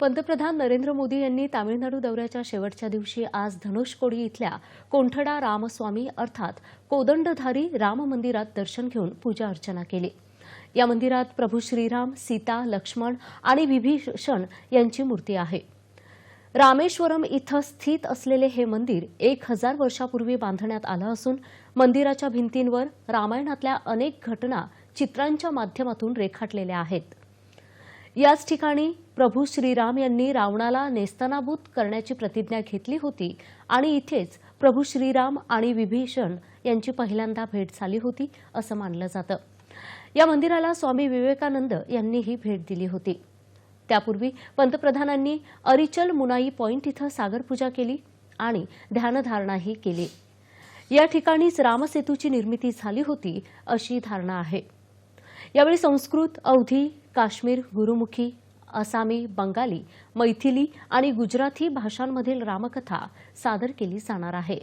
पंतप्रधान नरेंद्र मोदी यांनी तामिळनाडू दौऱ्याच्या शेवटच्या दिवशी आज धनुषकोडी इथल्या कोंठडा रामस्वामी अर्थात कोदंडधारी राम मंदिरात दर्शन घेऊन पूजा अर्चना केली. या मंदिरात प्रभू श्रीराम सीता लक्ष्मण आणि विभीषण यांची मूर्ती आहे. रामेश्वरम इथं स्थित असलेले हे मंदिर एक हजार वर्षापूर्वी बांधण्यात आलं असून मंदिराच्या भिंतींवर रामायणातल्या अनेक घटना चित्रांच्या माध्यमातून रेखाटलेल्या आहेत. याच ठिकाणी प्रभू श्रीराम यांनी रावणाला नेस्तनाभूत करण्याची प्रतिज्ञा घेतली होती आणि इथेच प्रभू श्रीराम आणि विभीषण यांची पहिल्यांदा भेट झाली होती असं मानलं जातं. या मंदिराला स्वामी विवेकानंद यांनीही भेट दिली होती. त्यापूर्वी पंतप्रधानांनी अरिचल मुनाई पॉइंट इथं सागरपूजा केली आणि ध्यानधारणाही केली. या ठिकाणीच रामसेतूची निर्मिती झाली होती अशी धारणा आहे. यावेळी संस्कृत अवधी काश्मीर गुरुमुखी आसामी बंगाली मैथिली आणि गुजराती भाषांमधील रामकथा सादर केली जाणार आहे.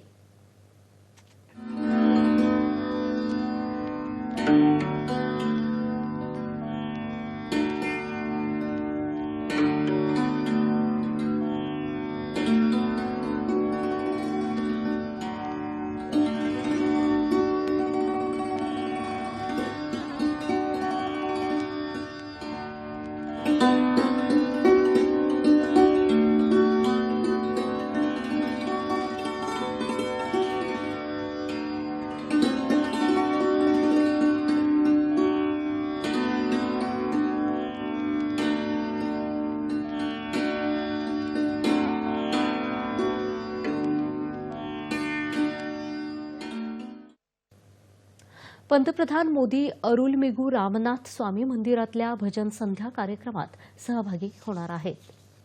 पंतप्रधान मोदी अरुलमिगू रामनाथ स्वामी मंदिरातल्या भजन संध्या कार्यक्रमात सहभागी होणार आहेत.